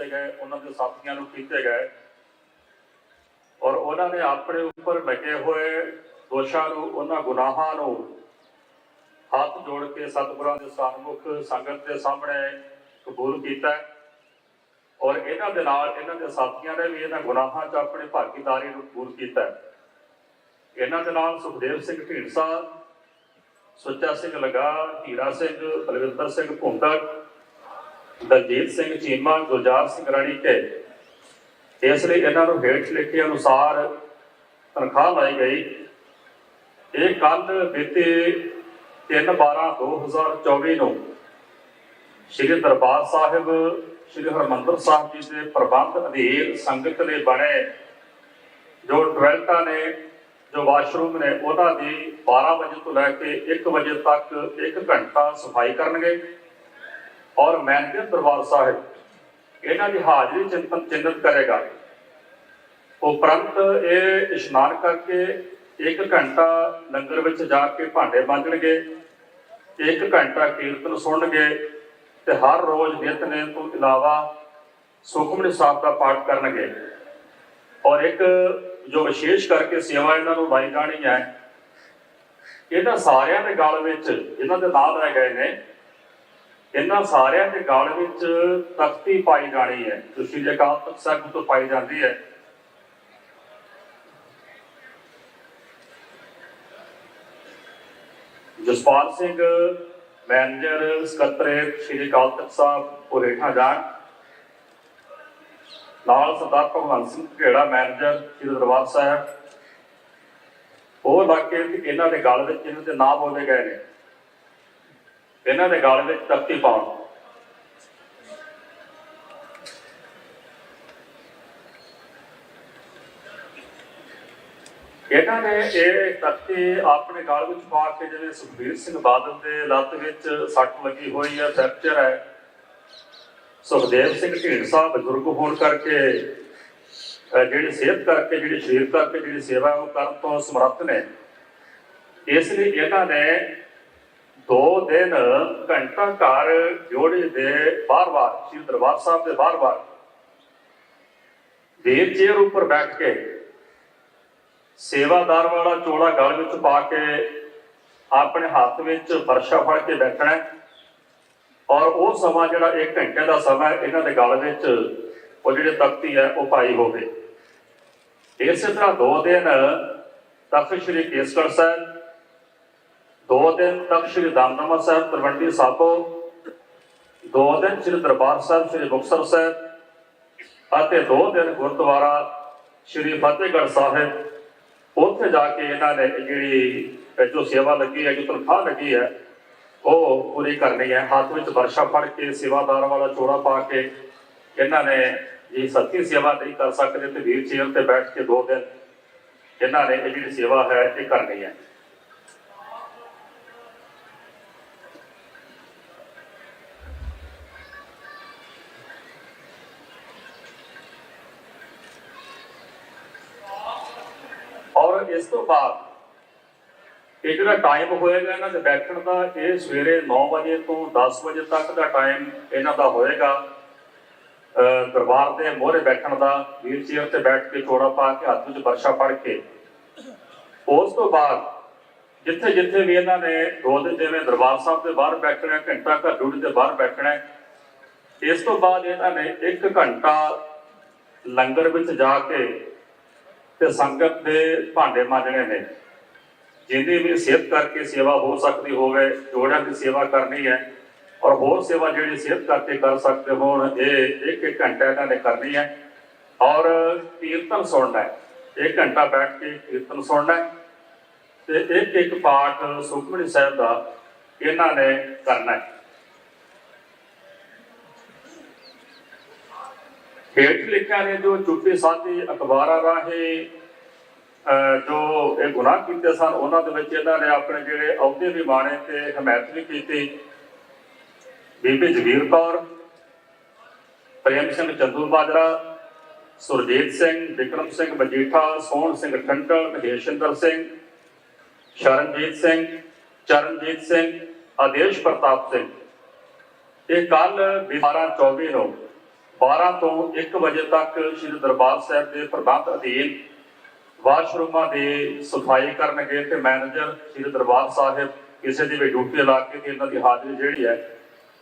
ਕੀਤੇ ਗਏ, ਉਹਨਾਂ ਦੇ ਸਾਥੀਆਂ ਨੂੰ ਕੀਤੇ ਗਏ। ਔਰ ਉਹਨਾਂ ਨੇ ਆਪਣੇ ਉੱਪਰ ਲੱਗੇ ਹੋਏ ਦੋਸ਼ਾਂ ਨੂੰ, ਉਹਨਾਂ ਗੁਨਾਹਾਂ ਨੂੰ ਹੱਥ ਜੋੜ ਕੇ ਸਤਿਗੁਰਾਂ ਦੇ ਸਨਮੁਖ ਸੰਗਤ ਦੇ ਸਾਹਮਣੇ ਕਬੂਲ ਕੀਤਾ ਔਰ ਇਹਨਾਂ ਦੇ ਨਾਲ ਇਹਨਾਂ ਦੇ ਸਾਥੀਆਂ ਨੇ ਵੀ ਇਹਨਾਂ ਗੁਨਾਹਾਂ 'ਚ ਆਪਣੀ ਭਾਗੀਦਾਰੀ ਨੂੰ ਕਬੂਲ ਕੀਤਾ ਇਹਨਾਂ ਦੇ ਨਾਲ ਸੁਖਦੇਵ ਸਿੰਘ ਢੀਂਡਸਾ, ਸੁੱਚਾ ਸਿੰਘ ਲਗਾ ਹੀਰਾ ਸਿੰਘ, ਬਲਵਿੰਦਰ ਸਿੰਘ ਭੁੰਦੜ ਦਲਜੀਤ ਸਿੰਘ ਚੀਮਾ ਗੁਲਜ਼ਾਰ ਸਿੰਘ ਰਾਣੀ ਕੇ ਇਸ ਲਈ ਇਹਨਾਂ ਨੂੰ ਹੇਠ ਲਿਖੇ ਅਨੁਸਾਰ ਤਨਖਾਹ ਲਾਈ ਗਈ। ਇਹ ਕੱਲ ਬੀਤੇ 3/12/2024 ਨੂੰ ਸ੍ਰੀ ਦਰਬਾਰ ਸਾਹਿਬ, ਸ੍ਰੀ ਹਰਮੰਦਰ ਸਾਹਿਬ ਜੀ ਦੇ ਪ੍ਰਬੰਧ ਅਧੀਨ ਸੰਗਤ ਦੇ ਬਣੇ। ਜੋ ਟਵੈਲਟਾਂ ਨੇ, ਜੋ ਵਾਸ਼ਰੂਮ ਨੇ, ਉਹਨਾਂ ਦੀ 12 ਵਜੇ ਤੋਂ ਲੈ ਕੇ 1 ਵਜੇ ਤੱਕ 1 ਘੰਟਾ ਸਫ਼ਾਈ ਕਰਨਗੇ। ਔਰ ਮੈਨੇਜਰ ਦਰਬਾਰ ਸਾਹਿਬ, ਇਹਨਾਂ ਦੀ ਹਾਜ਼ਰੀ ਚਿੰਤਨ ਚਿੰਨਤ ਕਰੇਗਾ। ਉਪਰੰਤ ਇਹ ਇਸ਼ਨਾਨ ਕਰਕੇ 1 ਘੰਟਾ ਲੰਗਰ ਵਿੱਚ ਜਾ ਕੇ ਭਾਂਡੇ ਮਾਂਜਣਗੇ 1 ਘੰਟਾ ਕੀਰਤਨ ਸੁਣਨਗੇ ਤੇ ਹਰ ਰੋਜ਼ ਨਿਤਨੇਮ ਤੋਂ ਇਲਾਵਾ ਸੁਖਮਨੀ ਸਾਹਿਬ ਦਾ ਪਾਠ ਕਰਨਗੇ। ਔਰ ਇੱਕ ਜੋ ਵਿਸ਼ੇਸ਼ ਕਰਕੇ ਸੇਵਾ ਇਹਨਾਂ ਨੂੰ ਲਾਈ ਜਾਣੀ ਹੈ, ਇਹਨਾਂ ਸਾਰਿਆਂ ਦੇ ਗਲ ਵਿੱਚ ਇਹਨਾਂ ਦੇ ਨਾਲ ਲੈ ਗਏ ਨੇ ਇਹਨਾਂ ਸਾਰਿਆਂ ਦੇ ਗਲ ਵਿੱਚ ਤਖਤੀ ਪਾਈ ਜਾਣੀ ਹੈ। ਜੋ ਸ੍ਰੀ ਅਕਾਲ ਤਖਤ ਸਾਹਿਬ ਤੋਂ ਪਾਈ ਜਾਂਦੀ ਹੈ। ਜਸਪਾਲ ਸਿੰਘ, ਮੈਨੇਜਰ ਸਕੱਤਰੇਤ ਸ੍ਰੀ ਅਕਾਲ ਤਖਤ ਸਾਹਿਬ, ਉਹ ਹੇਠਾਂ ਜਾਣ। ਨਾਲ ਸਰਦਾਰ ਭਗਵੰਤ ਸਿੰਘ ਘੇੜਾ, ਮੈਨੇਜਰ, ਸ੍ਰੀ ਦਰਬਾਰ ਸਾਹਿਬ। ਉਹ ਇਲਾਕੇ ਤੇ ਇਹਨਾਂ ਦੇ ਗਲ ਵਿੱਚ ਇਹਨਾਂ ਦੇ ਨਾਮ ਹੋਵੇ ਗਏ ਨੇ। ਇਹਨਾਂ ਦੇ ਗਾਲ ਵਿੱਚ ਤਖਤੀ ਪਾਉਣ। ਇਹਨਾਂ ਨੇ ਇਹ ਤਖਤੀ ਆਪਣੇ ਗਾਲ ਵਿੱਚ ਪਾ ਕੇ ਜਿਵੇਂ ਸੁਖਬੀਰ ਸਿੰਘ ਬਾਦਲ ਦੇ ਲੱਤ ਵਿੱਚ ਸੱਟ ਲੱਗੀ ਹੋਈ ਹੈ ਫ੍ਰੈਕਚਰ ਹੈ। ਸੁਖਦੇਵ ਸਿੰਘ ਢੀਂਡਸਾ ਬਜ਼ੁਰਗ ਹੋਣ ਕਰਕੇ, ਅਹ ਜਿਹੜੀ ਸਿਹਤ ਕਰਕੇ, ਜਿਹੜੀ ਸਰੀਰ ਕਰਕੇ ਜਿਹੜੀ ਸੇਵਾ ਉਹ ਕਰਨ ਤੋਂ ਸਮਰੱਥ ਨੇ। ਇਸ ਲਈ ਇਹਨਾਂ ਨੇ ਦੋ ਦਿਨ ਘੰਟਾ ਘਰ ਜੋੜੀ ਦੇ ਬਾਰ-ਬਾਰ ਸ੍ਰੀ ਦਰਬਾਰ ਸਾਹਿਬ ਦੇ ਬਾਰ-ਬਾਰ ਦੇਰ ਚੇਅਰ ਉੱਪਰ ਬੈਠ ਕੇ ਸੇਵਾਦਾਰ ਵਾਲਾ ਚੋਲਾ ਗਲ ਵਿੱਚ ਪਾ ਕੇ ਆਪਣੇ ਹੱਥ ਵਿੱਚ ਵਰਸ਼ਾ ਫੜ ਕੇ ਬੈਠਣਾ ਔਰ ਉਹ ਸਮਾਂ ਜਿਹੜਾ 1 ਘੰਟੇ ਦਾ ਸਮਾਂ ਇਹਨਾਂ ਦੇ ਗਲ ਵਿੱਚ ਉਹ ਜਿਹੜੇ ਤਖਤੀ ਹੈ, ਉਹ ਪਾਈ ਹੋਵੇ। ਇਸੇ ਤਰ੍ਹਾਂ ਦੋ ਦਿਨ ਤਖਤ ਸ੍ਰੀ ਕੇਸਗੜ੍ਹ ਸਾਹਿਬ ਦੋ ਦਿਨ ਤੱਕ ਸ੍ਰੀ ਦਮਦਮਾ ਸਾਹਿਬ, ਤਲਵੰਡੀ ਸਾਬੋ, ਦੋ ਦਿਨ ਸ੍ਰੀ ਦਰਬਾਰ ਸਾਹਿਬ, ਸ੍ਰੀ ਮੁਕਤਸਰ ਸਾਹਿਬ ਅਤੇ ਦੋ ਦਿਨ ਗੁਰਦੁਆਰਾ ਸ੍ਰੀ ਫਤਿਹਗੜ੍ਹ ਸਾਹਿਬ। ਉੱਥੇ ਜਾ ਕੇ ਇਹਨਾਂ ਨੇ ਜਿਹੜੀ ਜੋ ਸੇਵਾ ਲੱਗੀ ਹੈ, ਜੋ ਤਨਖਾਹ ਲੱਗੀ ਹੈ, ਉਹ ਪੂਰੀ ਕਰਨੀ ਹੈ। ਹੱਥ ਵਿੱਚ ਵਰਸ਼ਾ ਫੜ ਕੇ, ਸੇਵਾਦਾਰ ਵਾਲਾ ਚੋੜਾ ਪਾ ਕੇ ਇਹਨਾਂ ਨੇ ਇਹ ਸੱਚੀ ਸੇਵਾ ਨਹੀਂ ਕਰ ਸਕਦੇ ਤੇ ਵੀਰ ਚੇਅਰ ਤੇ ਬੈਠ ਕੇ ਦੋ ਦਿਨ ਇਹਨਾਂ ਨੇ ਇਹ ਜਿਹੜੀ ਸੇਵਾ ਹੈ, ਇਹ ਕਰਨੀ ਹੈ ਔਰ ਇਸ ਤੋਂ ਬਾਅਦ ਇਹ ਜਿਹੜਾ ਟਾਈਮ ਹੋਏਗਾ, ਇਹਨਾਂ ਦੇ ਬੈਠਣ ਦਾ, ਇਹ ਸਵੇਰੇ 9 ਵਜੇ ਤੋਂ 10 ਵਜੇ ਤੱਕ ਦਾ ਟਾਈਮ ਇਹਨਾਂ ਦਾ ਹੋਏਗਾ। ਦਰਬਾਰ ਦੇ ਮੋਹਰੇ ਬੈਠਣ ਦਾ, ਵੀਲ ਚੇਅਰ ਤੇ ਬੈਠ ਕੇ ਚੋੜਾ ਪਾ ਕੇ ਹੱਥ ਵਿੱਚ ਵਰਸ਼ਾ ਫੜ ਕੇ। ਉਸ ਤੋਂ ਬਾਅਦ ਜਿੱਥੇ ਜਿੱਥੇ ਵੀ ਇਹਨਾਂ ਨੇ ਦੋ ਜਿਵੇਂ ਦਰਬਾਰ ਸਾਹਿਬ ਦੇ ਬਾਹਰ ਬੈਠਣਾ, ਘੰਟਾ ਘਰ ਡਿਊਟੀ ਦੇ ਬਾਹਰ ਬੈਠਣਾ, ਇਸ ਤੋਂ ਬਾਅਦ ਇਹਨਾਂ ਨੇ 1 ਘੰਟਾ ਲੰਗਰ ਵਿੱਚ ਜਾ ਕੇ ਤੇ ਸੰਗਤ ਦੇ ਭਾਂਡੇ ਮਾਂਜਣੇ ਨੇ। ਜਿਹਦੀ ਵੀ ਸਿਹਤ ਕਰਕੇ ਸੇਵਾ ਹੋ ਸਕਦੀ ਹੋਵੇ ਜੋੜਿਆਂ ਦੀ ਸੇਵਾ ਕਰਨੀ ਹੈ, ਔਰ ਹੋਰ ਸੇਵਾ ਜਿਹੜੀ ਸਿਹਤ ਕਰਕੇ ਕਰ ਸਕਦੇ ਹੋਣ, ਇਹ ਇੱਕ ਇੱਕ ਘੰਟਾ ਇਹਨਾਂ ਨੇ ਕਰਨੀ ਹੈ। ਔਰ ਕੀਰਤਨ ਸੁਣਨਾ ਹੈ, ਇੱਕ ਘੰਟਾ ਬੈਠ ਕੇ ਕੀਰਤਨ ਸੁਣਨਾ ਹੈ, ਤੇ ਇੱਕ ਇੱਕ ਪਾਠ ਸੁਖਮਨੀ ਸਾਹਿਬ ਦਾ ਇਹਨਾਂ ਨੇ ਕਰਨਾ ਹੈ। ਹੇਠ ਲਿਖਿਆ ਨੇ ਜੋ ਚੁੱਪੇ ਸਾਧੀ ਅਖਬਾਰਾਂ ਰਾਹੀਂ ਜੋ ਇਹ ਗੁਨਾਹ ਕੀਤੇ ਸਨ, ਉਹਨਾਂ ਦੇ ਵਿੱਚ ਇਹਨਾਂ ਨੇ ਆਪਣੇ ਜਿਹੜੇ ਅਹੁਦੇ ਵੀ ਮਾਣੇ ਤੇ ਹਮਾਇਤ ਵੀ ਕੀਤੀ। ਬੀਬੀ ਜਗੀਰ ਕੌਰ, ਪ੍ਰੇਮ ਸਿੰਘ ਚੰਦੂ ਮਾਜਰਾ ਸੁਰਜੀਤ ਸਿੰਘ, ਵਿਕਰਮ ਸਿੰਘ ਮਜੀਠਾ ਸੋਹਣ ਸਿੰਘ ਠੰਡਲ ਮਹੇਸ਼ਿੰਦਰ ਸਿੰਘ, ਸ਼ਰਨਜੀਤ ਸਿੰਘ, ਚਰਨਜੀਤ ਸਿੰਘ, ਆਦੇਸ਼ ਪ੍ਰਤਾਪ ਸਿੰਘ। ਇਹ ਕੱਲ 12 24 ਨੂੰ 12 ਤੋਂ 1 ਵਜੇ ਤੱਕ ਸ੍ਰੀ ਦਰਬਾਰ ਸਾਹਿਬ ਦੇ ਪ੍ਰਬੰਧ ਅਧੀਨ ਵਾਸ਼ਰੂਮਾਂ ਦੀ ਸਫ਼ਾਈ ਕਰਨਗੇ ਤੇ ਮੈਨੇਜਰ ਸ੍ਰੀ ਦਰਬਾਰ ਸਾਹਿਬ ਕਿਸੇ ਦੀ ਵੀ ਡਿਊਟੀ ਲਾ ਕੇ ਤੇ ਇਹਨਾਂ ਦੀ ਹਾਜ਼ਰੀ ਜਿਹੜੀ ਹੈ,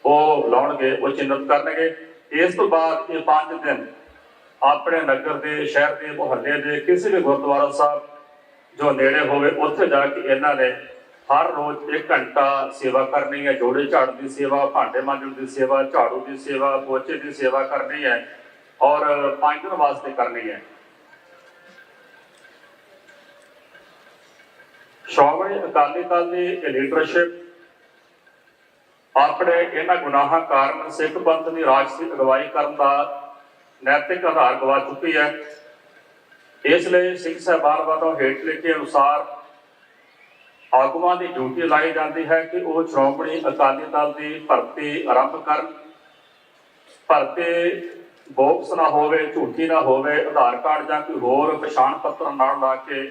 ਉਹ ਲਾਉਣਗੇ, ਉਹ ਚਿੰਨਤ ਕਰਨਗੇ। ਇਸ ਤੋਂ ਬਾਅਦ ਇਹ 5 ਦਿਨ ਆਪਣੇ ਨਗਰ ਦੇ, ਸ਼ਹਿਰ ਦੇ ਮੁਹੱਲੇ ਦੇ ਕਿਸੇ ਵੀ ਗੁਰਦੁਆਰਾ ਸਾਹਿਬ ਜੋ ਨੇੜੇ ਹੋਵੇ, ਉੱਥੇ ਜਾ ਕੇ ਇਹਨਾਂ ਨੇ ਹਰ ਰੋਜ਼ 1 ਘੰਟਾ ਸੇਵਾ ਕਰਨੀ ਹੈ। ਜੋੜੇ ਝਾੜਨ ਦੀ ਸੇਵਾ, ਭਾਂਡੇ ਮਾਂਜਣ ਦੀ ਸੇਵਾ, ਝਾੜੂ ਦੀ ਸੇਵਾ, ਪੋਚੇ ਦੀ ਸੇਵਾ ਕਰਨੀ ਹੈ ਔਰ ਪੰਜ ਦਿਨ ਵਾਸਤੇ ਕਰਨੀ ਹੈ। ਸ਼੍ਰੋਮਣੀ ਅਕਾਲੀ ਦਲ ਦੀ ਲੀਡਰਸ਼ਿਪ ਆਪਣੇ ਇਹਨਾਂ ਗੁਨਾਹਾਂ ਕਾਰਨ ਸਿੱਖ ਪੰਥ ਦੀ ਰਾਜਸੀ ਅਗਵਾਈ ਕਰਨ ਦਾ ਨੈਤਿਕ ਆਧਾਰ ਗਵਾ ਚੁੱਕੀ ਹੈ। ਇਸ ਲਈ ਸਿੱਖ ਸਾਹਿਬਾਨ ਵੱਲੋਂ ਹੇਠ ਲਿਖੇ ਅਨੁਸਾਰ ਆਗੂਆਂ ਦੀ ਡਿਊਟੀ ਲਾਈ ਜਾਂਦੀ ਹੈ ਕਿ ਉਹ ਸ਼੍ਰੋਮਣੀ ਅਕਾਲੀ ਦਲ ਦੀ ਭਰਤੀ ਆਰੰਭ ਕਰਨ। ਭਰਤੀ ਬੋਕਸ ਨਾ ਹੋਵੇ, ਝੂਠੀ ਨਾ ਹੋਵੇ, ਆਧਾਰ ਕਾਰਡ ਜਾਂ ਕੋਈ ਹੋਰ ਪਛਾਣ ਪੱਤਰ ਨਾਲ ਲਾ ਕੇ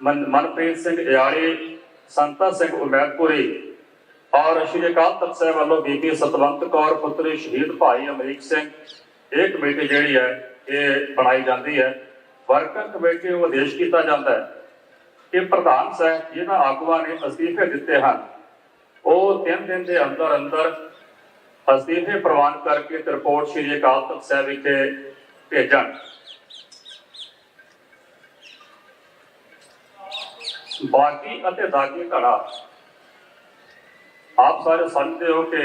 ਮਨਪ੍ਰੀਤ ਸਿੰਘ ਇਆਲੀ, ਸੰਤਾ ਸਿੰਘ ਉਮੈਦਪੁਰੀ, ਔਰ ਸ਼੍ਰੀ ਅਕਾਲ ਤਖਤ ਸਾਹਿਬ ਵੱਲੋਂ ਬੀਬੀ ਸਤਵੰਤ ਕੌਰ ਪੁੱਤਰੀ ਸ਼ਹੀਦ ਭਾਈ ਅਮਰੀਕ ਸਿੰਘ। ਇਹ ਕਮੇਟੀ ਜਿਹੜੀ ਹੈ, ਇਹ ਬਣਾਈ ਜਾਂਦੀ ਹੈ। ਵਰਕਰ ਕਮੇਟੀ ਨੂੰ ਆਦੇਸ਼ ਕੀਤਾ ਜਾਂਦਾ ਹੈ ਕਿ ਪ੍ਰਧਾਨ ਸਾਹਿਬ ਜਿਹਨਾਂ ਆਗੂਆਂ ਨੇ ਅਸਤੀਫੇ ਦਿੱਤੇ ਹਨ, ਉਹ ਤਿੰਨ ਦਿਨ ਦੇ ਅੰਦਰ ਅੰਦਰ ਅਸਤੀਫੇ ਪ੍ਰਵਾਨ ਕਰਕੇ ਤੇ ਰਿਪੋਰਟ ਸ਼੍ਰੀ ਅਕਾਲ ਤਖਤ ਸਾਹਿਬ ਵਿਖੇ ਭੇਜਣ। ਬਾਗੀ ਅਤੇ ਦਾਗੀ ਧੜਾ ਆਪ ਸਾਰੇ ਸਮਝਦੇ ਹੋ ਕਿ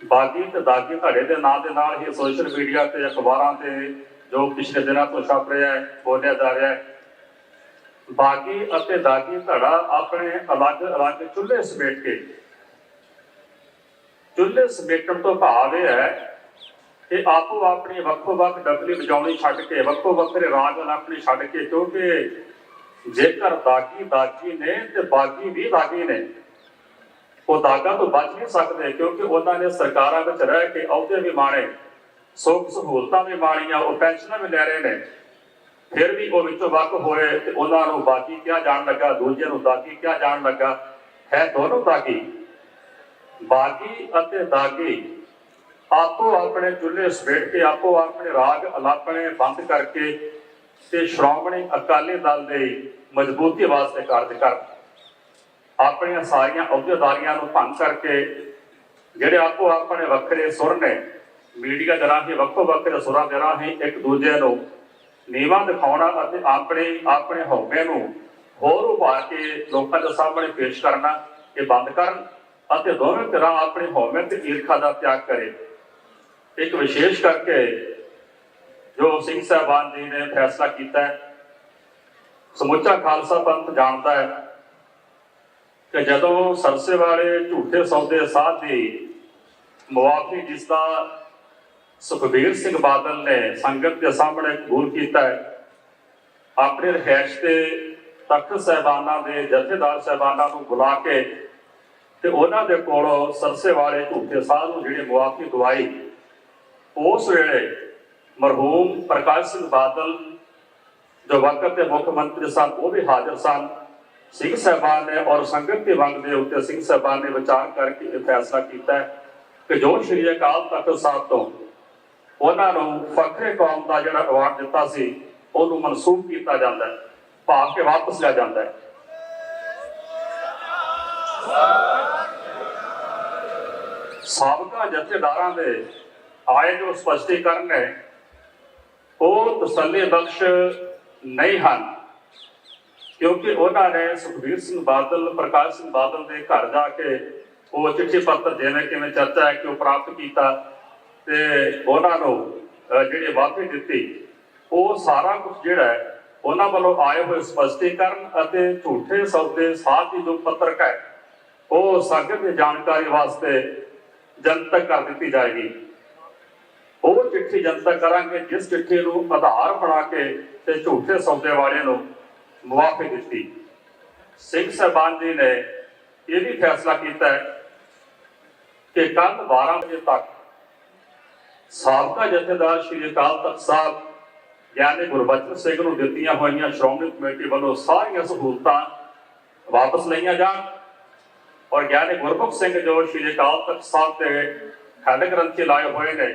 ਬਾਗੀ ਤੇ ਦਾਗੀ ਧੜੇ ਦੇ ਨਾਂ ਦੇ ਨਾਲ ਹੀ ਸੋਸ਼ਲ ਮੀਡੀਆ ਤੇ ਅਖਬਾਰਾਂ ਤੇ ਜੋ ਪਿਛਲੇ ਦਿਨਾਂ ਤੋਂ ਛਪ ਰਿਹਾ ਹੈ, ਬੋਲਿਆ ਜਾ ਰਿਹਾ ਹੈ, ਬਾਗੀ ਅਤੇ ਦਾਗੀ ਧੜਾ ਆਪਣੇ ਅਲੱਗ-ਅਲੱਗ ਚੁੱਲ੍ਹੇ ਸਮੇਟ ਕੇ। ਚੁੱਲ੍ਹੇ ਸਮੇਟਣ ਤੋਂ ਭਾਵ ਇਹ ਹੈ ਕਿ ਆਪੋ ਆਪਣੀ ਵੱਖੋ ਵੱਖ ਡਬਲੀ ਵਜਾਉਣੀ ਛੱਡ ਕੇ ਵੱਖੋ ਵੱਖਰੇ ਰਾਗ ਆਪਣੀ ਛੱਡ ਕੇ, ਕਿਉਂਕਿ ਜੇਕਰ ਦਾਗੀ ਦਾਗੀ ਨੇ ਤੇ ਬਾਗੀ ਵੀ ਦਾਗੀ ਨੇ, ਉਹ ਦਾਗਾ ਤੋਂ ਬਚ ਨਹੀਂ ਸਕਦੇ ਕਿਉਂਕਿ ਉਹਨਾਂ ਨੇ ਸਰਕਾਰਾਂ ਵਿੱਚ ਰਹਿ ਕੇ ਅਹੁਦੇ ਵੀ ਮਾਣੇ ਸੁੱਖ ਸਹੂਲਤਾਂ ਵੀ ਮਾਣੀਆਂ ਉਹ ਪੈਨਸ਼ਨਾਂ ਵੀ ਲੈ ਰਹੇ ਨੇ। ਫਿਰ ਵੀ ਉਹ ਵਿੱਚੋਂ ਵੱਖ ਹੋਏ ਤੇ ਉਹਨਾਂ ਨੂੰ ਬਾਗੀ ਕਿਹਾ ਜਾਣ ਲੱਗਾ ਦੂਜਿਆਂ ਨੂੰ ਦਾਗੀ ਕਿਹਾ ਜਾਣ ਲੱਗਾ। ਹੈ ਦੋਨੋਂ ਦਾਗੀ? ਬਾਗੀ ਅਤੇ ਦਾਗੀ ਆਪੋ ਆਪਣੇ ਚੁੱਲ੍ਹੇ ਸਮੇਟ ਕੇ, ਆਪੋ ਆਪਣੇ ਰਾਗ ਅਲਾਪਣੇ ਬੰਦ ਕਰਕੇ ਤੇ ਸ਼੍ਰੋਮਣੀ ਅਕਾਲੀ ਦਲ ਦੇ ਮਜ਼ਬੂਤੀ ਵਾਸਤੇ ਕਾਰਜ ਕਰਨ ਆਪਣੀਆਂ ਸਾਰੀਆਂ ਅਹੁਦੇਦਾਰੀਆਂ ਨੂੰ ਭੰਗ ਕਰਕੇ ਜਿਹੜੇ ਆਪੋ ਆਪਣੇ ਵੱਖਰੇ ਸੁਰ ਨੇ, ਮੀਡੀਆ ਦੇ ਰਾਹੀਂ, ਵੱਖੋ ਵੱਖਰੇ ਸੁਰਾਂ ਦੇ ਰਾਹੀਂ ਇੱਕ ਦੂਜੇ ਨੂੰ ਨੀਵਾਂ ਦਿਖਾਉਣਾ ਅਤੇ ਆਪਣੇ ਆਪਣੇ ਹਉਮੈ ਨੂੰ ਹੋਰ ਉਭਾਰ ਕੇ ਲੋਕਾਂ ਦੇ ਸਾਹਮਣੇ ਪੇਸ਼ ਕਰਨਾ, ਇਹ ਬੰਦ ਕਰਨ ਅਤੇ ਦੋਵੇਂ ਤਰ੍ਹਾਂ ਆਪਣੇ ਹਉਮੈ ਤੇ ਈਰਖਾ ਦਾ ਤਿਆਗ ਕਰੇ। ਇੱਕ ਵਿਸ਼ੇਸ਼ ਕਰਕੇ ਜੋ ਸਿੰਘ ਸਾਹਿਬਾਨ ਜੀ ਨੇ ਫੈਸਲਾ ਕੀਤਾ ਹੈ, ਸਮੁੱਚਾ ਖਾਲਸਾ ਪੰਥ ਜਾਣਦਾ ਹੈ ਕਿ ਜਦੋਂ ਸਰਸੇ ਵਾਲੇ ਝੂਠੇ ਸੌਦੇ ਸਾਧ ਦੀ ਮੁਆਫੀ, ਜਿਸ ਦਾ ਸੁਖਬੀਰ ਸਿੰਘ ਬਾਦਲ ਨੇ ਸੰਗਤ ਦੇ ਸਾਹਮਣੇ ਕਬੂਲ ਕੀਤਾ ਹੈ, ਆਪਣੇ ਰਹਿਸ਼ ਤੇ ਤਖਤ ਸਹਿਬਾਨਾਂ ਦੇ, ਜਥੇਦਾਰ ਸਹਿਬਾਨਾਂ ਨੂੰ ਬੁਲਾ ਕੇ ਤੇ ਉਹਨਾਂ ਦੇ ਕੋਲੋਂ ਸਰਸੇ ਵਾਲੇ ਝੂਠੇ ਸਾਧ ਨੂੰ ਜਿਹੜੇ ਮੁਆਫੀ ਦਵਾਈ, ਉਸ ਵੇਲੇ ਮਰਹੂਮ ਪ੍ਰਕਾਸ਼ ਸਿੰਘ ਬਾਦਲ ਜੋ ਵਕਤ ਦੇ ਮੁੱਖ ਮੰਤਰੀ ਸਨ, ਉਹ ਵੀ ਹਾਜ਼ਰ ਸਨ। ਸਿੰਘ ਸਾਹਿਬਾਨ ਨੇ ਔਰ ਸੰਗਤ ਦੇ ਵੰਗ ਦੇ ਉੱਤੇ ਸਿੰਘ ਸਾਹਿਬਾਨ ਨੇ ਵਿਚਾਰ ਕਰਕੇ ਇਹ ਫੈਸਲਾ ਕੀਤਾ ਕਿ ਜੋ ਸ਼੍ਰੀ ਅਕਾਲ ਤਖਤ ਸਾਹਿਬ ਤੋਂ ਉਹਨਾਂ ਨੂੰ ਫਖਰੇ ਕੌਮ ਦਾ ਜਿਹੜਾ ਅਵਾਰਡ ਦਿੱਤਾ ਸੀ, ਉਹਨੂੰ ਮਨਸੂਖ ਕੀਤਾ ਜਾਂਦਾ ਹੈ, ਭਾਵ ਕੇ ਵਾਪਸ ਲਿਆ ਜਾਂਦਾ ਹੈ। ਸਾਬਕਾ ਜਥੇਦਾਰਾਂ ਦੇ ਆਏ ਜੋ ਸਪਸ਼ਟੀਕਰਨ ਨੇ ਉਹ ਤਸੱਲੀ ਬਖਸ਼ ਨਹੀਂ ਹਨ। ਕਿਉਂਕਿ ਉਹਨਾਂ ਨੇ ਸੁਖਬੀਰ ਸਿੰਘ ਬਾਦਲ ਪ੍ਰਕਾਸ਼ ਸਿੰਘ ਬਾਦਲ ਦੇ ਘਰ ਜਾ ਕੇ ਉਹ ਚਿੱਠੀ ਪੱਤਰ ਜਿਵੇਂ ਕਿਵੇਂ ਚਰਚਾ ਹੈ ਕਿ ਉਹ ਪ੍ਰਾਪਤ ਕੀਤਾ ਤੇ ਉਹਨਾਂ ਨੂੰ ਅਹ, ਜਿਹੜੀ ਮਾਫੀ ਦਿੱਤੀ ਉਹ ਸਾਰਾ ਕੁਝ ਜਿਹੜਾ ਹੈ ਉਹਨਾਂ ਵੱਲੋਂ ਆਏ ਹੋਏ ਸਪਸ਼ਟੀਕਰਨ ਅਤੇ ਝੂਠੇ ਸੌਦੇ ਸਾਥ ਦੀ ਜੋ ਪੱਤਰਕ ਹੈ ਉਹ ਸੰਗਤ ਦੀ ਜਾਣਕਾਰੀ ਵਾਸਤੇ ਜਨਤਕ ਕਰ ਦਿੱਤੀ ਜਾਏਗੀ। ਉਹ ਚਿੱਠੀ ਜਨਤਕ ਕਰਾਂਗੇ, ਜਿਸ ਚਿੱਠੀ ਨੂੰ ਆਧਾਰ ਬਣਾ ਕੇ ਤੇ ਝੂਠੇ ਸੌਦੇ ਵਾਲਿਆਂ ਨੂੰ ਮੁਆਫੀ ਦਿੱਤੀ। ਸਿੰਘ ਸਾਹਿਬਾਨ ਜੀ ਨੇ ਇਹ ਵੀ ਫੈਸਲਾ ਕੀਤਾ ਕਿ ਕੱਲ 12 ਵਜੇ ਤੱਕ ਸਾਬਕਾ ਜਥੇਦਾਰ ਸ਼੍ਰੀ ਅਕਾਲ ਤਖਤ ਸਾਹਿਬ ਗਿਆਨੀ ਗੁਰਬਚਨ ਸਿੰਘ ਨੂੰ ਦਿੱਤੀਆਂ ਹੋਈਆਂ ਸ਼੍ਰੋਮਣੀ ਕਮੇਟੀ ਵੱਲੋਂ ਸਾਰੀਆਂ ਸਹੂਲਤਾਂ ਵਾਪਸ ਲਈਆਂ ਜਾਣ ਔਰ ਗਿਆਨੀ ਗੁਰਮੁਖ ਸਿੰਘ ਜੋ ਸ਼੍ਰੀ ਅਕਾਲ ਤਖਤ ਸਾਹਿਬ ਦੇ ਖੰਡ ਗ੍ਰੰਥੀ ਲਾਏ ਹੋਏ ਨੇ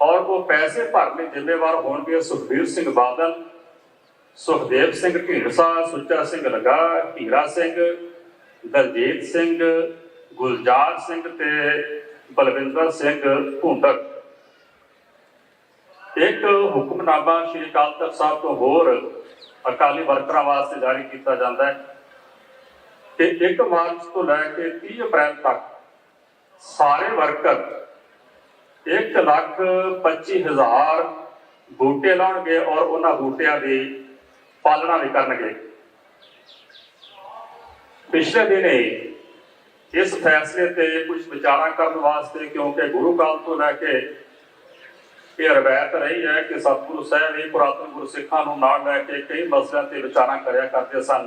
ਔਰ ਉਹ ਪੈਸੇ ਭਰਨ ਦੇ ਜ਼ਿੰਮੇਵਾਰ ਹੋਣਗੇ ਸੁਖਬੀਰ ਸਿੰਘ ਬਾਦਲ, ਸੁਖਦੇਵ ਸਿੰਘ ਢੀਂਡਸਾ, ਸੁੱਚਾ ਸਿੰਘ ਲਗਾ ਹੀਰਾ ਸਿੰਘ, ਦਲਜੀਤ ਸਿੰਘ, ਗੁਲਜ਼ਾਰ ਸਿੰਘ ਤੇ ਬਲਵਿੰਦਰ ਸਿੰਘ ਭੁੰਡਰ ਇੱਕ ਹੁਕਮਨਾਮਾ ਸ਼੍ਰੀ ਅਕਾਲ ਤਖਤ ਸਾਹਿਬ ਤੋਂ ਹੋਰ ਅਕਾਲੀ ਵਰਕਰਾਂ ਵਾਸਤੇ ਜਾਰੀ ਕੀਤਾ ਜਾਂਦਾ ਹੈ ਕਿ 1 ਮਾਰਚ ਤੋਂ ਲੈ ਕੇ 30 ਅਪ੍ਰੈਲ ਤੱਕ ਸਾਰੇ ਵਰਕਰ 1 ਲੱਖ 25 ਹਜ਼ਾਰ ਬੂਟੇ ਲਾਉਣਗੇ ਔਰ ਉਹਨਾਂ ਬੂਟਿਆਂ ਦੀ ਪਾਲਣਾ ਵੀ ਕਰਨਗੇ। ਪਿਛਲੇ ਦਿਨੇ ਇਸ ਫੈਸਲੇ ਤੇ ਕੁਝ ਵਿਚਾਰਾਂ ਕਰਨ ਵਾਸਤੇ ਕਿਉਂਕਿ ਗੁਰੂ ਕਾਲ ਤੋਂ ਲੈ ਕੇ ਇਹ ਰਵਾਇਤ ਰਹੀ ਹੈ ਕਿ ਸਤਿਗੁਰੂ ਸਾਹਿਬ ਇਹ ਪੁਰਾਤਨ ਗੁਰਸਿੱਖਾਂ ਨੂੰ ਨਾਲ ਲੈ ਕੇ ਕਈ ਮਸਲਿਆਂ ਤੇ ਵਿਚਾਰਾਂ ਕਰਿਆ ਕਰਦੇ ਸਨ।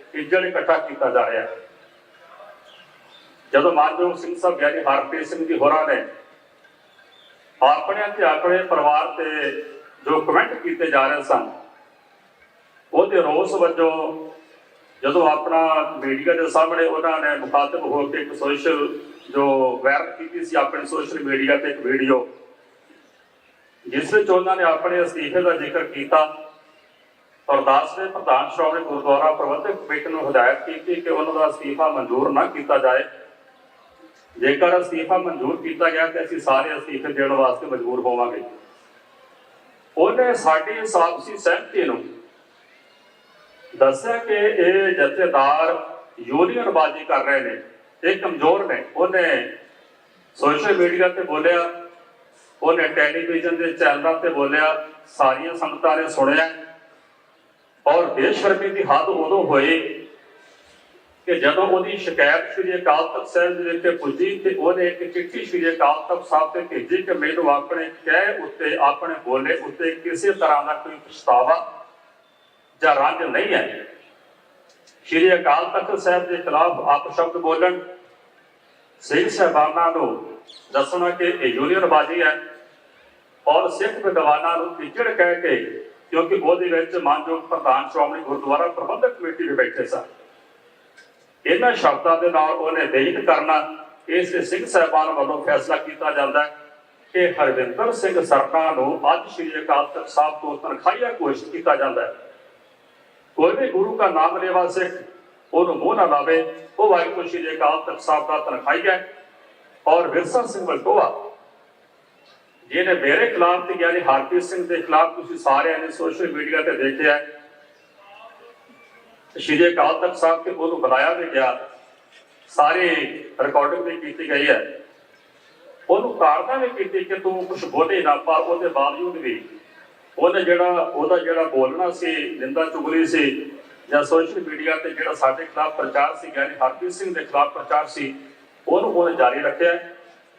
ਇੱਜੜ ਇਕੱਠਾ ਕੀਤਾ ਜਾ ਰਿਹਾ ਹੈ। ਜਦੋਂ ਮਾਨਯੋਗ ਸਿੰਘ ਸਾਹਿਬ ਗਿਆਨੀ ਹਰਪ੍ਰੀਤ ਸਿੰਘ ਜੀ ਹੋਰਾਂ ਨੇ ਆਪਣੇ ਤੇ ਆਪਣੇ ਪਰਿਵਾਰ ਤੇ ਜੋ ਕਮੈਂਟ ਕੀਤੇ ਜਾ ਰਹੇ ਸਨ, ਉਹਦੇ ਰੋਸ ਵਜੋਂ ਜਦੋਂ ਆਪਣਾ ਮੀਡੀਆ ਦੇ ਸਾਹਮਣੇ ਉਹਨਾਂ ਨੇ ਮੁਖਾਤਬ ਹੋ ਕੇ ਇੱਕ ਸੋਸ਼ਲ ਜੋ ਵਾਇਰਲ ਕੀਤੀ ਸੀ, ਆਪਣੇ ਸੋਸ਼ਲ ਮੀਡੀਆ ਤੇ ਇੱਕ ਵੀਡੀਓ ਜਿਸ ਵਿੱਚ ਉਹਨਾਂ ਨੇ ਆਪਣੇ ਅਸਤੀਫੇ ਦਾ ਜ਼ਿਕਰ ਕੀਤਾ। ਅਰਦਾਸ ਦੇ ਪ੍ਰਧਾਨ ਸ਼੍ਰੋਮਣੀ ਗੁਰਦੁਆਰਾ ਪ੍ਰਬੰਧਕ ਕਮੇਟੀ ਨੂੰ ਹਦਾਇਤ ਕੀਤੀ ਕਿ ਉਹਨਾਂ ਦਾ ਅਸਤੀਫਾ ਮਨਜ਼ੂਰ ਨਾ ਕੀਤਾ ਜਾਏ। ਜੇਕਰ ਅਸਤੀਫਾ ਮਨਜ਼ੂਰ ਕੀਤਾ ਗਿਆ ਤਾਂ ਅਸੀਂ ਸਾਰੇ ਅਸਤੀਫੇ ਦੇਣ ਵਾਸਤੇ ਮਜਬੂਰ ਹੋਵਾਂਗੇ। ਉਹਨੇ ਸਾਡੀ ਇਸ ਸਹਿਮਤੀ ਨੂੰ ਦੱਸਿਆ ਕਿ ਇਹ ਜਥੇਦਾਰ ਯੂਨੀਅਨਬਾਜ਼ੀ ਕਰ ਰਹੇ ਨੇ, ਇਹ ਕਮਜ਼ੋਰ ਨੇ। ਉਹਨੇ ਸੋਸ਼ਲ ਮੀਡੀਆ ਤੇ ਬੋਲਿਆ, ਉਹਨੇ ਟੈਲੀਵਿਜ਼ਨ ਦੇ ਚੈਨਲਾਂ ਤੇ ਬੋਲਿਆ, ਸਾਰੀਆਂ ਸੰਗਤਾਂ ਨੇ ਸੁਣਿਆ। ਔਰ ਬੇਸ਼ਰਮੀ ਦੀ ਹੱਦ ਉਦੋਂ ਹੋਈ ਕਿ ਜਦੋਂ ਉਹਦੀ ਸ਼ਿਕਾਇਤ ਸ਼੍ਰੀ ਅਕਾਲ ਤਖਤ ਸਾਹਿਬ ਦੇ ਵਿੱਚ ਪੁੱਜੀ ਤੇ ਉਹਨੇ ਇੱਕ ਚਿੱਠੀ ਸ਼੍ਰੀ ਅਕਾਲ ਤਖਤ ਸਾਹਿਬ ਤੇ ਭੇਜੀ ਕਿ ਮੈਨੂੰ ਆਪਣੇ ਕਹਿ ਉੱਤੇ, ਆਪਣੇ ਬੋਲੇ ਉੱਤੇ ਕਿਸੇ ਤਰ੍ਹਾਂ ਦਾ ਕੋਈ ਪਛਤਾਵਾ ਜਾਂ ਰੰਜ ਨਹੀਂ ਹੈ। ਸ਼੍ਰੀ ਅਕਾਲ ਤਖਤ ਸਾਹਿਬ ਦੇ ਖਿਲਾਫ ਆਪ ਸ਼ਬਦ ਬੋਲਣ, ਸਿੰਘ ਸਾਹਿਬਾਨਾਂ ਨੂੰ ਦੱਸਣਾ ਕਿ ਇਹ ਯੂਨੀਅਨਬਾਜ਼ੀ ਹੈ ਔਰ ਸਿੱਖ ਵਿਦਵਾਨਾਂ ਨੂੰ ਟੀਚਰ ਕਹਿ ਕੇ ਕਿਉਂਕਿ ਉਹਦੇ ਵਿੱਚ ਮਾਨਯੋਗ ਪ੍ਰਧਾਨ ਸ਼੍ਰੋਮਣੀ ਗੁਰਦੁਆਰਾ ਪ੍ਰਬੰਧਕ ਕਮੇਟੀ ਦੇ ਬੈਠੇ ਸਨ। ਇਹਨਾਂ ਸ਼ਬਦਾਂ ਦੇ ਨਾਲ ਉਹਨੇ ਦੇਹਿਤ ਕਰਨਾ, ਇਸ ਸਿੰਘ ਸਾਹਿਬਾਨ ਵੱਲੋਂ ਫੈਸਲਾ ਕੀਤਾ ਜਾਂਦਾ ਹੈ ਕਿ ਹਰਵਿੰਦਰ ਸਿੰਘ ਸਰਨਾ ਨੂੰ ਅੱਜ ਸ੍ਰੀ ਅਕਾਲ ਤਖਤ ਸਾਹਿਬ ਤੋਂ ਤਨਖਾਹੀਆ ਘੋਸ਼ਿਤ ਕੀਤਾ ਜਾਂਦਾ ਹੈ। ਕੋਈ ਵੀ ਗੁਰੂ ਦਾ ਨਾਮ ਲੈਵਾ ਸਿੱਖ, ਉਹਨੂੰ ਮੂੰਹ ਨਾ ਲਾਵੇ, ਉਹ ਵਾਹਿਗੁਰੂ ਸ੍ਰੀ ਅਕਾਲ ਤਖਤ ਸਾਹਿਬ ਦਾ ਤਨਖਾਹੀਆ ਹੈ। ਔਰ ਵਿਰਸਾ ਸਿੰਘ ਵਲਟੋਆ ਜਿਹਨੇ ਮੇਰੇ ਖਿਲਾਫ ਤੇ ਗਿਆਨੀ ਹਰਪ੍ਰੀਤ ਸਿੰਘ ਦੇ ਖਿਲਾਫ ਤੁਸੀਂ ਸਾਰਿਆਂ ਨੇ ਸੋਸ਼ਲ ਮੀਡੀਆ ਤੇ ਦੇਖਿਆ ਸ਼੍ਰੀ ਅਕਾਲ ਤਖਤ ਸਾਹਿਬ ਤੇ ਉਹਨੂੰ ਬੁਲਾਇਆ ਵੀ ਗਿਆ। ਸਾਰੇ ਰਿਕਾਰਡਿੰਗ ਵੀ ਕੀਤੀ ਗਈ ਹੈ। ਉਹਨੂੰ ਕਾਰਨਾ ਵੀ ਕੀਤੀ ਕਿ ਤੂੰ ਕੁਝ ਬੋਲੇ ਨਾ ਪਰ ਉਹਦੇ ਬਾਵਜੂਦ ਵੀ ਉਹਨੇ ਜਿਹੜਾ, ਉਹਦਾ ਜਿਹੜਾ ਬੋਲਣਾ ਸੀ, ਨਿੰਦਾ ਚੁਗਲੀ ਸੀ, ਜਾਂ ਸੋਸ਼ਲ ਮੀਡੀਆ ਤੇ ਜਿਹੜਾ ਸਾਡੇ ਖਿਲਾਫ ਪ੍ਰਚਾਰ ਸੀ, ਯਾਨੀ ਹਰਪ੍ਰੀਤ ਸਿੰਘ ਦੇ ਖਿਲਾਫ ਪ੍ਰਚਾਰ ਸੀ, ਉਹਨੂੰ ਉਹਨੇ ਜਾਰੀ ਰੱਖਿਆ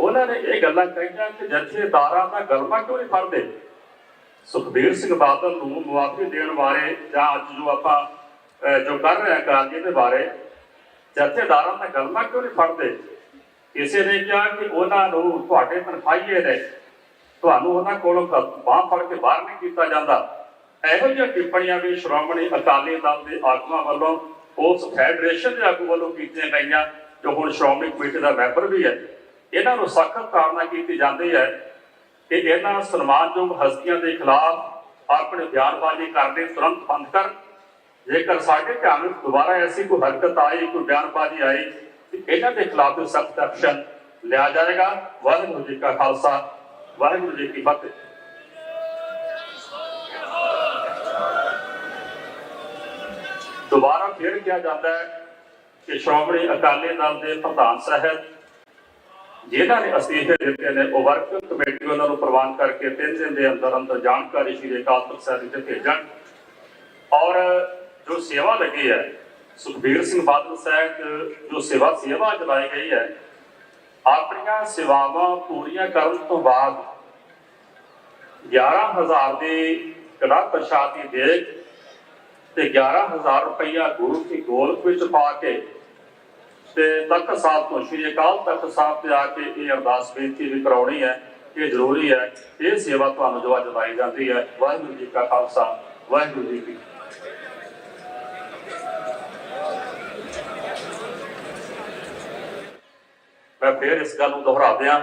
ਉਹਨਾਂ ਨੇ ਇਹ ਗੱਲਾਂ ਕਹੀਆਂ ਕਿ ਜਥੇਦਾਰਾਂ ਦਾ ਗਲਮਾ ਕਿਉਂ ਨਹੀਂ ਫੜਦੇ? ਸੁਖਬੀਰ ਸਿੰਘ ਬਾਦਲ ਨੂੰ ਮੁਆਫੀ ਦੇਣ ਬਾਰੇ ਜਾਂ ਅੱਜ ਜੋ ਆਪਾਂ ਜੋ ਕਰ ਰਹੇ ਹਾਂ ਕਾਰਜ ਦੇ ਬਾਰੇ ਜਥੇਦਾਰਾਂ ਦਾ ਗਲਮਾ ਕਿਉਂ ਨਹੀਂ ਫੜਦੇ? ਕਿਸੇ ਨੇ ਕਿਹਾ ਕਿ ਉਹਨਾਂ ਨੂੰ ਤੁਹਾਡੇ ਤਨਖਾਹੀਏ ਨੇ, ਤੁਹਾਨੂੰ ਉਹਨਾਂ ਕੋਲੋਂ ਬਾਹ ਫੜ ਕੇ ਬਾਹਰ ਨਹੀਂ ਕੀਤਾ ਜਾਂਦਾ। ਇਹੋ ਜਿਹੀਆਂ ਟਿੱਪਣੀਆਂ ਵੀ ਸ਼੍ਰੋਮਣੀ ਅਕਾਲੀ ਦਲ ਦੇ ਆਗੂਆਂ ਵੱਲੋਂ, ਉਸ ਫੈਡਰੇਸ਼ਨ ਦੇ ਆਗੂ ਵੱਲੋਂ ਕੀਤੀਆਂ ਗਈਆਂ, ਜੋ ਹੁਣ ਸ਼੍ਰੋਮਣੀ ਕਮੇਟੀ ਦਾ ਮੈਂਬਰ ਵੀ ਹੈ। ਇਹਨਾਂ ਨੂੰ ਸਖਤ ਕਾਰਨਾ ਕੀਤੀ ਜਾਂਦੀ ਹੈ ਕਿ ਇਹਨਾਂ ਸਨਮਾਨਯੋਗ ਹਸਤੀਆਂ ਦੇ ਖਿਲਾਫ ਆਪਣੇ ਬਿਆਨਬਾਜ਼ੀ ਕਰਦੇ ਤੁਰੰਤ ਬੰਦ ਕਰ। ਜੇਕਰ ਸਾਡੇ ਧਿਆਨ ਵਿੱਚ ਦੁਬਾਰਾ ਐਸੀ ਕੋਈ ਹਰਕਤ ਆਈ, ਕੋਈ ਬਿਆਨਬਾਜ਼ੀ ਆਈ, ਤੇ ਇਹਨਾਂ ਦੇ ਖਿਲਾਫ ਵੀ ਸਖਤ ਐਕਸ਼ਨ ਲਿਆ ਜਾਏਗਾ। ਵਾਹਿਗੁਰੂ ਜੀ ਕਾ ਖਾਲਸਾ, ਵਾਹਿਗੁਰੂ ਜੀ ਕੀ ਫਤਿਹ। ਦੁਬਾਰਾ ਫੇਰ ਕਿਹਾ ਜਾਂਦਾ ਹੈ ਕਿ ਸ਼੍ਰੋਮਣੀ ਅਕਾਲੀ ਦਲ ਦੇ ਪ੍ਰਧਾਨ ਸਾਹਿਬ ਜਿਨ੍ਹਾਂ ਨੇ ਅਸਤੀਫੇ ਦਿੱਤੇ ਨੇ, ਉਹ ਵਰਕਿੰਗ ਕਮੇਟੀ ਉਹਨਾਂ ਨੂੰ ਪ੍ਰਵਾਨ ਕਰਕੇ ਤਿੰਨ ਦਿਨ ਦੇ ਅੰਦਰ ਅੰਦਰ ਜਾਣਕਾਰੀ ਸ਼੍ਰੀ ਅਕਾਲ ਤਖਤ ਸਾਹਿਬ ਤੇ ਭੇਜਣ। ਔਰ ਜੋ ਸੇਵਾ ਲੱਗੀ ਹੈ, ਸੁਖਬੀਰ ਸਿੰਘ ਬਾਦਲ ਸਾਹਿਬ ਜੋ ਸੇਵਾ ਸੇਵਾ ਚਲਾਈ ਗਈ ਹੈ, ਆਪਣੀਆਂ ਸੇਵਾਵਾਂ ਪੂਰੀਆਂ ਕਰਨ ਤੋਂ ਬਾਅਦ 11000 ਦੀ ਕੜਾ ਪ੍ਰਸ਼ਾਦੀ ਦੇ ਦੇਗ ਤੇ 11000 ਰੁਪਇਆ ਗੁਰੂ ਦੀ ਗੋਲਕ ਵਿੱਚ ਪਾ ਕੇ ਤੇ ਤਖਤ ਸਾਹਿਬ ਤੋਂ ਸ਼੍ਰੀ ਅਕਾਲ ਤਖਤ ਸਾਹਿਬ ਤੇ ਆ ਕੇ ਇਹ ਅਰਦਾਸ ਬੇਨਤੀ ਵੀ ਕਰਾਉਣੀ ਹੈ ਇਹ ਜ਼ਰੂਰੀ ਹੈ ਇਹ ਸੇਵਾ ਤੁਹਾਨੂੰ ਜੋ ਅੱਜ ਲਾਈ ਜਾਂਦੀ ਹੈ। ਵਾਹਿਗੁਰੂ ਜੀ ਕਾ ਖਾਲਸਾ, ਵਾਹਿਗੁਰੂ ਜੀ ਕੀ ਮੈਂ ਫੇਰ ਇਸ ਗੱਲ ਨੂੰ ਦੁਹਰਾ ਦਿਆਂ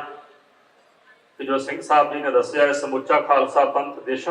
ਕਿ ਜੋ ਸਿੰਘ ਸਾਹਿਬ ਜੀ ਨੇ ਦੱਸਿਆ ਸਮੁੱਚਾ ਖਾਲਸਾ ਪੰਥ ਦੇਸ਼ਾਂ